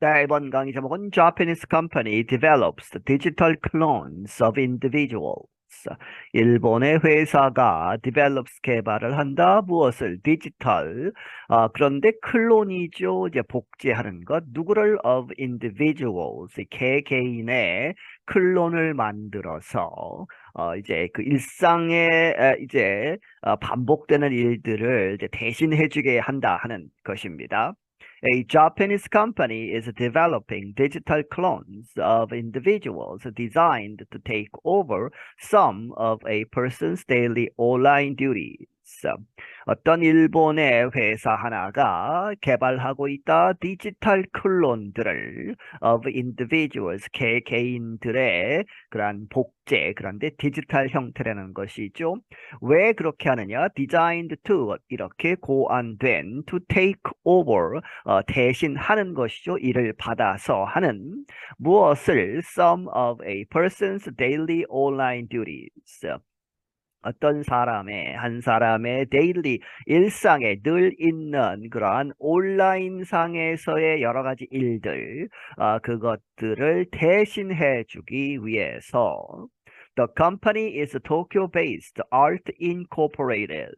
자, 이번 강의 제목은 Japanese company develops digital clones of individuals. 일본의 회사가 develops 개발을 한다. 무엇을? 디지털. 아, 그런데 클론이죠. 이제 복제하는 것. 누구를? of individuals. 개 개인의 클론을 만들어서 어, 이제 그 일상에 에, 이제 어, 반복되는 일들을 이제 대신해주게 한다 하는 것입니다. A Japanese company is developing digital clones of individuals designed to take over some of a person's daily online duties. 어떤 일본의 회사 하나가 개발하고 있다 디지털 클론들을 of individuals 개 개인들의 그러한 복제 그런데 디지털 형태라는 것이죠. 왜 그렇게 하느냐? designed to 이렇게 고안된 to take over 어, 대신 하는 것이죠. 이를 받아서 하는 무엇을 some of a person's daily online duties 어떤 사람의 한 사람의 데일리 일상에 늘 있는 그러한 온라인 상에서의 여러 가지 일들 아, 그것들을 대신해 주기 위해서 The company is Tokyo-based Art Incorporated.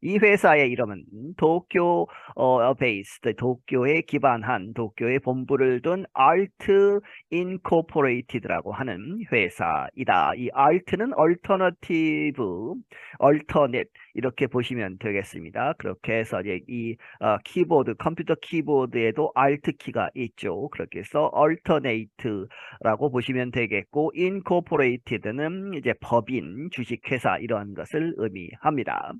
이 회사의 이름은 도쿄 어, 베이스드 도쿄에 기반한 도쿄에 본부를 둔 아트 인코퍼레이티드라고 하는 회사이다. 이 아트는 얼터너티브, 얼터넷 이렇게 보시면 되겠습니다. 그렇게 해서 이제 이 어, 키보드 컴퓨터 키보드에도 알트 키가 있죠. 그렇게 해서 얼터네이트라고 보시면 되겠고 인코퍼레이티드는 이제 법인, 주식회사 이런 것을 의미합니다.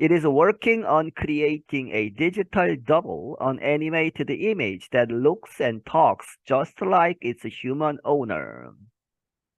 It is working on creating a digital double, an animated image that looks and talks just like its human owner.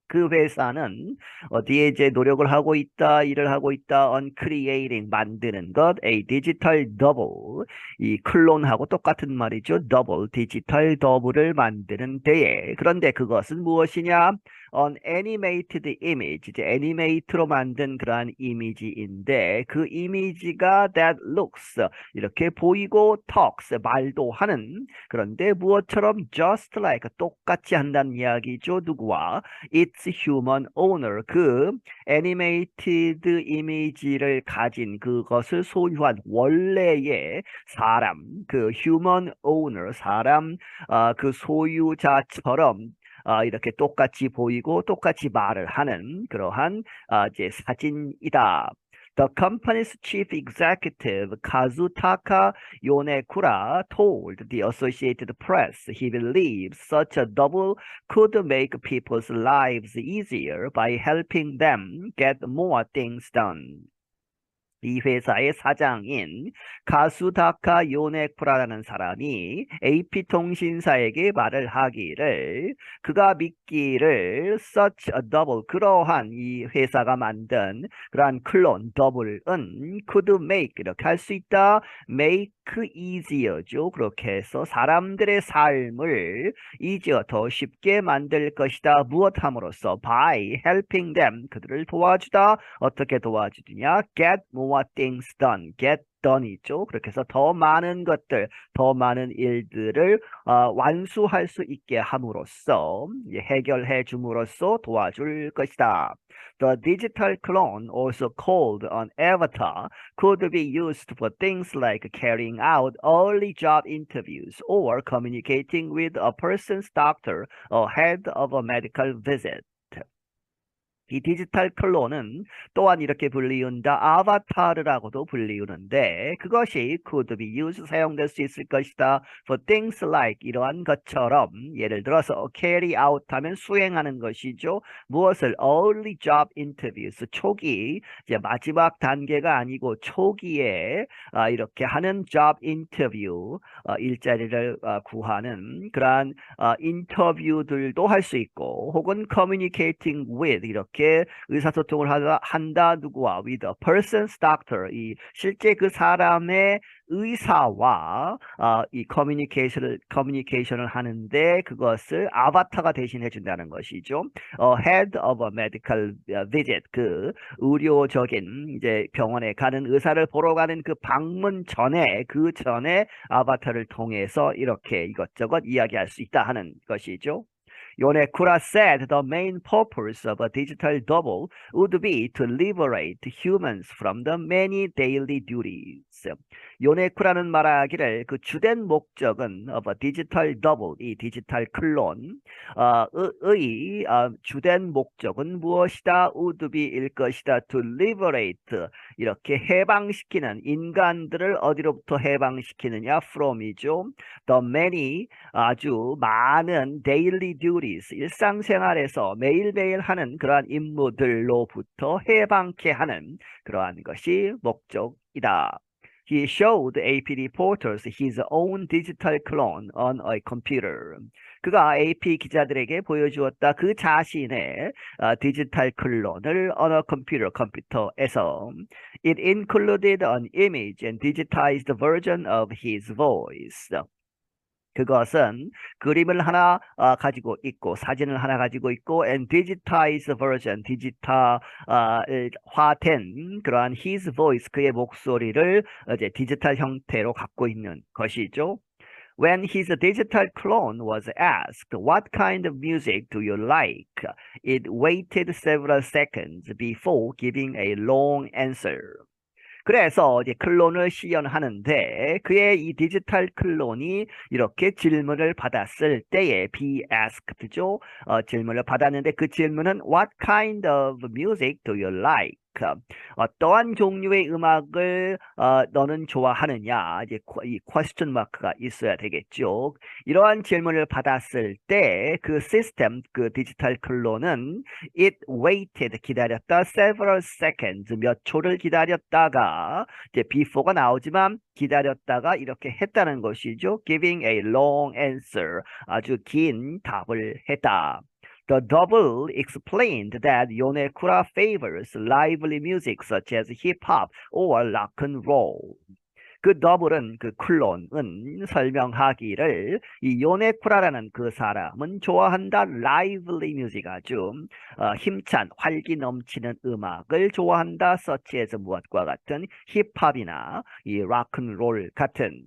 그 회사는 어디에 이제 노력을 하고 있다, 일을 하고 있다, on creating, 만드는 것, a digital double, 이 클론하고 똑같은 말이죠. double, 디지털 더블을 만드는 데에. 그런데 그것은 무엇이냐? An animated image, 이제 애니메이트로 만든 그러한 이미지인데 그 이미지가 that looks 이렇게 보이고 talks 말도 하는 그런데 무엇처럼 just like 똑같이 한다는 이야기죠. 누구와 its human owner 그 animated 이미지를 가진 그것을 소유한 원래의 사람 그 human owner 사람 어, 그 소유자처럼 어, 이렇게 똑같이 보이고 똑같이 말을 하는 그러한 어, 이제 사진이다. The company's chief executive Kazutaka Yonekura told the Associated Press he believes such a double could make people's lives easier by helping them get more things done. 이 회사의 사장인 가수다카 요네쿠라라는 사람이 AP통신사에게 말을 하기를 그가 믿기를 such a double 그러한 이 회사가 만든 그러한 클론 더블은 could make 이렇게 할 수 있다. make easier죠. 그렇게 해서 사람들의 삶을 easier 더 쉽게 만들 것이다. 무엇함으로써? by helping them 그들을 도와주다. 어떻게 도와주느냐? get more things done get done이죠. 그렇게 해서 더 많은 것들, 더 많은 일들을 어, 완수할 수 있게 함으로써 해결해 줌으로써 도와줄 것이다. The digital clone, also called an avatar, could be used for things like carrying out early job interviews or communicating with a person's doctor ahead of a medical visit. 이 디지털 클론은 또한 이렇게 불리운다. 아바타르라고도 불리우는데 그것이 could be used 사용될 수 있을 것이다. for things like 이러한 것처럼 예를 들어서 carry out 하면 수행하는 것이죠. 무엇을 early job interviews 초기 이제 마지막 단계가 아니고 초기에 아, 이렇게 하는 job interview 어, 일자리를 어, 구하는 그러한 어, 인터뷰들도 할 수 있고 혹은 communicating with 이렇게 이렇게 의사소통을 하다, 한다 누구와 with a person's doctor 이 실제 그 사람의 의사와 어, 이 커뮤니케이션을 커뮤니케이션을 하는데 그것을 아바타가 대신해 준다는 것이죠. 어, head of a medical visit 그 의료적인 이제 병원에 가는 의사를 보러 가는 그 방문 전에 그 전에 아바타를 통해서 이렇게 이것저것 이야기할 수 있다 하는 것이죠. Yonekura said the main purpose of a digital double would be to liberate humans from the many daily duties. 요네쿠라는 말하기를 그 주된 목적은 of a digital double, 이 디지털 클론, 어, 의 어, 주된 목적은 무엇이다? would be일 것이다. to liberate, 이렇게 해방시키는 인간들을 어디로부터 해방시키느냐? from이죠. the many, 아주 많은 daily duties, 일상생활에서 매일매일 하는 그러한 임무들로부터 해방케 하는 그러한 것이 목적이다. He showed AP reporters his own digital clone on a computer. 그가 AP 기자들에게 보여주었다 그 자신의 어, 디지털 클론을 on a computer 컴퓨터에서 It included an image and digitized version of his voice. 그것은 그림을 하나 어, 가지고 있고 사진을 하나 가지고 있고 and digitized version 디지털화된 그러한 his voice 그의 목소리를 이제 디지털 형태로 갖고 있는 것이죠. When his digital clone was asked, What kind of music do you like? It waited several seconds before giving a long answer. 그래서 이제 클론을 시연하는데 그의 이 디지털 클론이 이렇게 질문을 받았을 때에 be asked죠. 어, 질문을 받았는데 그 질문은 What kind of music do you like? 어떠한 종류의 음악을 어, 너는 좋아하느냐 이제 이 question 마크가 있어야 되겠죠. 이러한 질문을 받았을 때 그 시스템 그 디지털 클론은 it waited 기다렸다 several seconds 몇 초를 기다렸다가 이제 before가 나오지만 기다렸다가 이렇게 했다는 것이죠. giving a long answer 아주 긴 답을 했다. The double explained that Yonekura favors lively music such as hip hop or rock and roll. 그 더블은 그 클론은 설명하기를 이 요네쿠라라는 그 사람은 좋아한다 lively music 아주 어, 힘찬 활기 넘치는 음악을 좋아한다 as 무엇과 같은 힙합이나 이 락앤롤 같은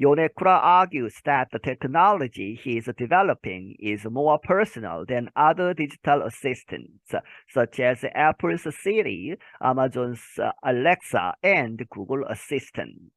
Yonekura argues that the technology he is developing is more personal than other digital assistants, such as Apple's Siri, Amazon's Alexa, and Google Assistant.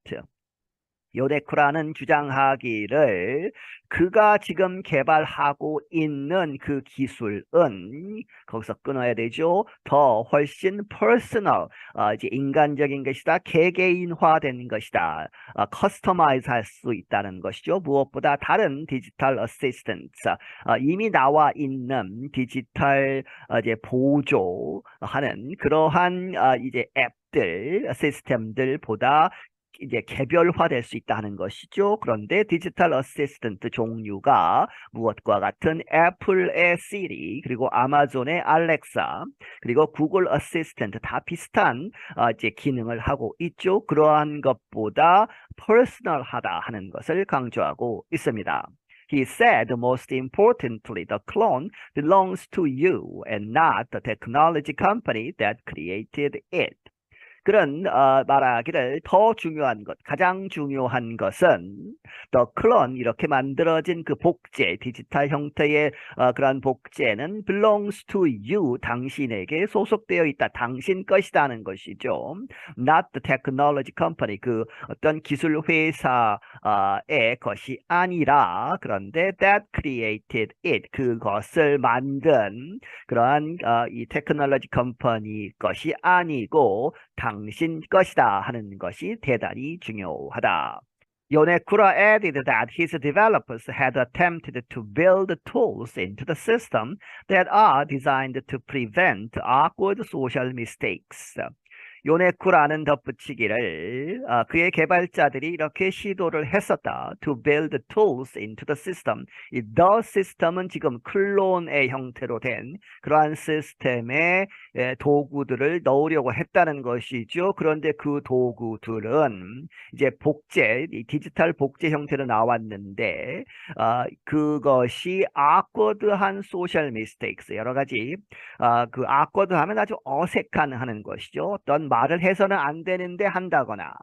요데쿠라는 주장하기를 그가 지금 개발하고 있는 그 기술은 거기서 끊어야 되죠. 더 훨씬 퍼스널, 어, 이제 인간적인 것이다. 개개인화된 것이다. 어, 커스터마이즈 할 수 있다는 것이죠. 무엇보다 다른 디지털 어시스턴트, 어, 이미 나와 있는 디지털 어, 이제 보조하는 그러한 어, 이제 앱 들, 시스템들보다 이제 개별화될 수 있다는 것이죠. 그런데 디지털 어시스턴트 종류가 무엇과 같은 애플의 시리 그리고 아마존의 알렉사 그리고 구글 어시스턴트 다 비슷한 어, 이제 기능을 하고 있죠. 그러한 것보다 퍼스널하다 하는 것을 강조하고 있습니다. He said, most importantly, the clone belongs to you and not the technology company that created it. 그런 어, 말하기를 더 중요한 것, 가장 중요한 것은 더 클론 이렇게 만들어진 그 복제, 디지털 형태의 어, 그런 복제는 belongs to you, 당신에게 소속되어 있다, 당신 것이다는 것이죠. Not the technology company, 그 어떤 기술 회사의 것이 아니라 그런데 that created it, 그것을 만든 그러한 어, 이 테크놀로지 컴퍼니 것이 아니고 당 신 것이다 하는 것이 대단히 중요하다. Yonekura added that his developers had attempted to build tools into the system that are designed to prevent awkward social mistakes. 요네쿠라는 덧붙이기를 아, 그의 개발자들이 이렇게 시도를 했었다. To build tools into the system. 이 the system은 지금 클론의 형태로 된 그러한 시스템에 에, 도구들을 넣으려고 했다는 것이죠. 그런데 그 도구들은 이제 복제, 이 디지털 복제 형태로 나왔는데 아, 그것이 awkward한 social mistakes 여러 가지 아, 그 awkward 하면 아주 어색한 하는 것이죠. 어떤 말을 해서는 안 되는데 한다거나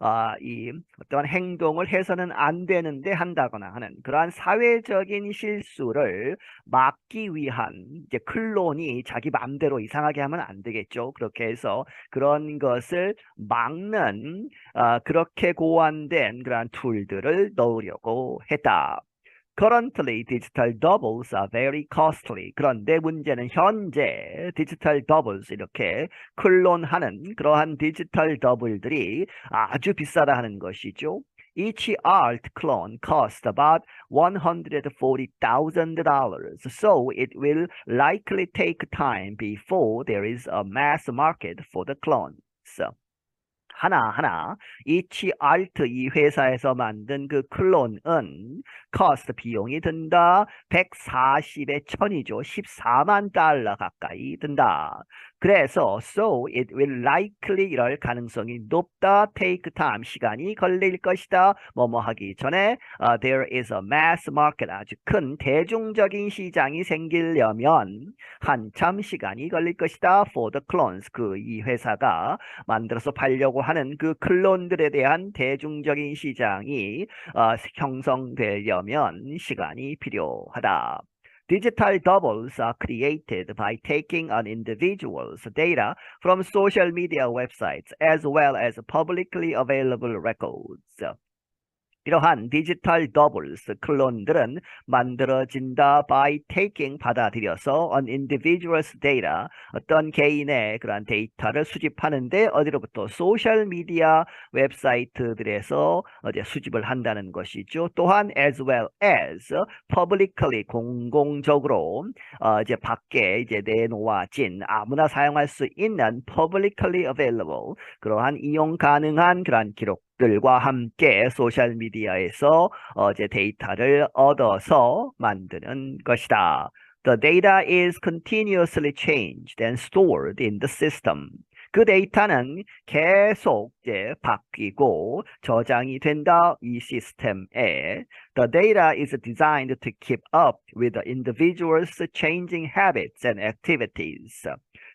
아, 이 어떤 행동을 해서는 안 되는데 한다거나 하는 그러한 사회적인 실수를 막기 위한 이제 클론이 자기 마음대로 이상하게 하면 안 되겠죠. 그렇게 해서 그런 것을 막는 아, 그렇게 고안된 그러한 툴들을 넣으려고 했다. Currently, digital doubles are very costly. 그런데 문제는 현재 디지털 doubles 이렇게 클론하는 그러한 디지털 더블들이 아주 비싸다 하는 것이죠. Each art clone costs about $140,000, so it will likely take time before there is a mass market for the clones. 하나하나 이치 알트 이 회사에서 만든 그 클론은 cost 비용이 든다. 140에 1000이죠. 14만 달러 가까이 든다. 그래서 so it will likely 이럴 가능성이 높다. take time 시간이 걸릴 것이다. 뭐뭐 하기 전에 uh, there is a mass market 아주 큰 대중적인 시장이 생기려면 한참 시간이 걸릴 것이다. for the clones 그 이 회사가 만들어서 팔려고 하는 그 클론들에 대한 대중적인 시장이 어, 형성되려면 시간이 필요하다. Digital doubles are created by taking an individual's data from social media websites as well as publicly available records. 이러한 디지털 더블스 클론들은 만들어진다 by taking 받아들여서 an individual's data 어떤 개인의 그러한 데이터를 수집하는데 어디로부터 소셜 미디어 웹사이트들에서 이제 수집을 한다는 것이죠. 또한 as well as publicly 공공적으로 어 이제 밖에 이제 내놓아진 아무나 사용할 수 있는 publicly available 그러한 이용 가능한 그러한 기록 들과 함께 소셜 미디어에서 어제 데이터를 얻어서 만드는 것이다. The data is continuously changed and stored in the system. 그 데이터는 계속 이제 바뀌고 저장이 된다 이 시스템에. The data is designed to keep up with the individual's changing habits and activities.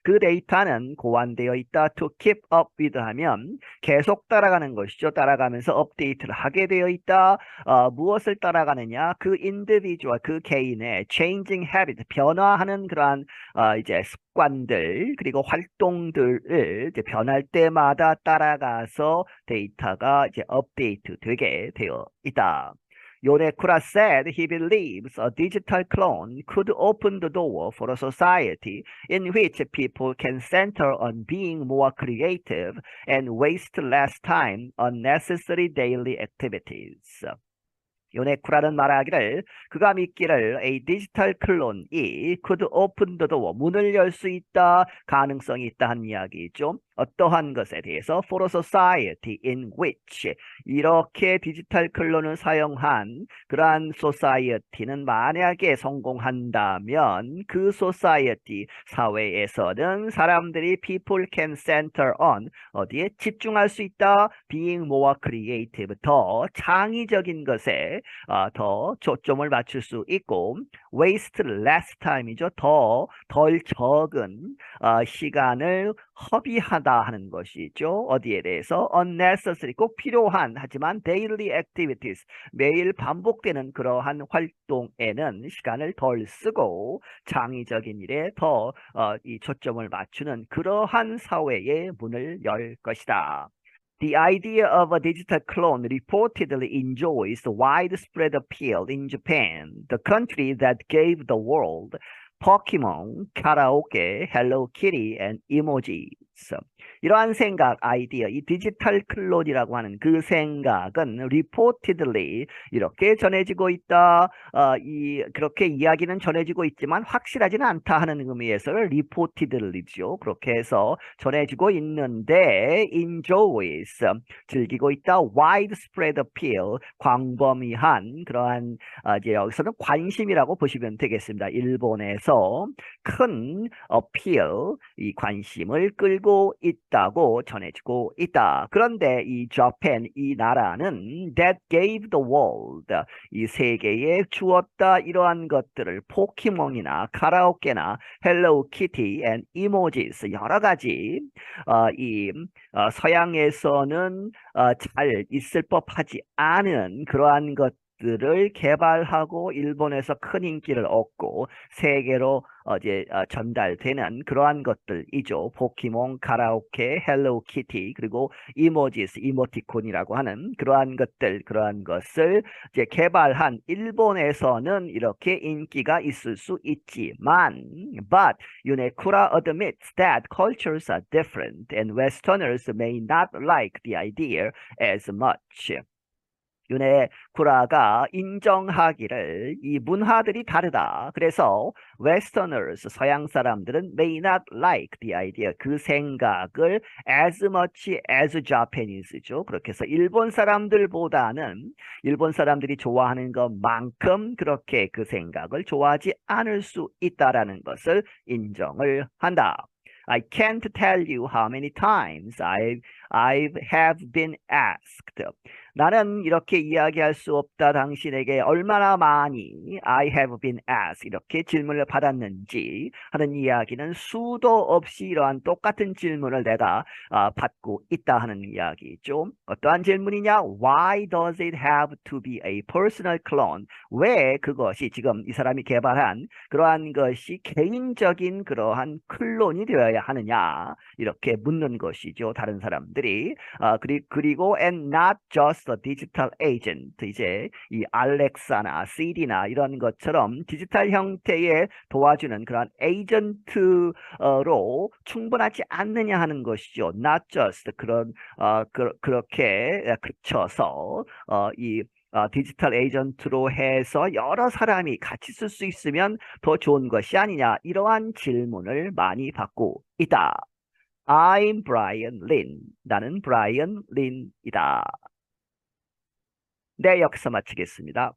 그 데이터는 고안되어 있다. To keep up with 하면 계속 따라가는 것이죠. 따라가면서 업데이트를 하게 되어 있다. 어, 무엇을 따라가느냐? 그 인디비주얼, 그 개인의 changing habit, 변화하는 그러한 어, 이제 습관들 그리고 활동들을 이제 변할 때마다 따라가서 데이터가 이제 업데이트 되게 되어 있다. Yonekura said he believes a digital clone could open the door for a society in which people can center on being more creative and waste less time on necessary daily activities. 요네쿠라는 말하기를 그가 믿기를 a digital clone이 could open the door 문을 열 수 있다 가능성이 있다 한 이야기죠. 어떠한 것에 대해서 for a society in which 이렇게 디지털 클론을 사용한 그러한 society는 만약에 성공한다면 그 society 사회에서는 사람들이 people can center on 어디에 집중할 수 있다 being more creative 더 창의적인 것에 어, 더 초점을 맞출 수 있고 waste less time이죠 더 덜 적은 어, 시간을 허비하다 하는 것이죠. 어디에 대해서 unnecessary 꼭 필요한 하지만 daily activities 매일 반복되는 그러한 활동에는 시간을 덜 쓰고 창의적인 일에 더이 어, 초점을 맞추는 그러한 사회의 문을 열 것이다. The idea of a digital clone reportedly enjoys widespread appeal in Japan, the country that gave the world Pokemon, karaoke, Hello Kitty, and emojis. 이러한 생각, 아이디어, 이 디지털 클론이라고 하는 그 생각은 reportedly 이렇게 전해지고 있다. 어, 이 그렇게 이야기는 전해지고 있지만 확실하지는 않다 하는 의미에서는 reportedly죠. 그렇게 해서 전해지고 있는데 enjoys 즐기고 있다. widespread appeal 광범위한 그러한 아, 이제 여기서는 관심이라고 보시면 되겠습니다. 일본에서 큰 appeal 이 관심을 끌고 있다 고 전해지고 있다. 그런데 이 Japan 이 나라는 that gave the world 이 세계에 주었다 이러한 것들을 포켓몬이나 카라오케나 헬로우 키티 앤 이모지스 여러 가지 어, 이 어, 서양에서는 어, 잘 있을 법하지 않은 그러한 것 들을 개발하고 일본에서 큰 인기를 얻고 세계로 어, 이제 어, 전달되는 그러한 것들이죠. 포켓몬, 카라오케, 헬로우 키티 그리고 이모지스, 이모티콘이라고 하는 그러한 것들, 그러한 것을 이제 개발한 일본에서는 이렇게 인기가 있을 수 있지만, but Unekura admits that cultures are different and Westerners may not like the idea as much. 유네쿠라가 인정하기를 이 문화들이 다르다. 그래서 Westerners, 서양 사람들은 may not like the idea, 그 생각을 as much as Japanese죠. 그렇게 해서 일본 사람들보다는 일본 사람들이 좋아하는 것만큼 그렇게 그 생각을 좋아하지 않을 수 있다라는 것을 인정을 한다. I can't tell you how many times I I have been asked. 나는 이렇게 이야기할 수 없다. 당신에게 얼마나 많이 I have been asked 이렇게 질문을 받았는지 하는 이야기는 수도 없이 이러한 똑같은 질문을 내가 아, 받고 있다 하는 이야기죠. 어떠한 질문이냐? Why does it have to be a personal clone? 왜 그것이 지금 이 사람이 개발한 그러한 것이 개인적인 그러한 클론이 되어야 하느냐? 이렇게 묻는 것이죠. 다른 사람들이 아, 그리, 그리고 and not just a digital agent 이제 이 알렉사나 CD나 이런 것처럼 디지털 형태의 도와주는 그런 에이전트로 충분하지 않느냐 하는 것이죠. not just 그런 어, 그, 그렇게 그쳐서 어, 이 어, 디지털 에이전트로 해서 여러 사람이 같이 쓸 수 있으면 더 좋은 것이 아니냐 이러한 질문을 많이 받고 있다. I'm Brian Lin. 나는 브라이언 린이다. 네, 여기서 마치겠습니다.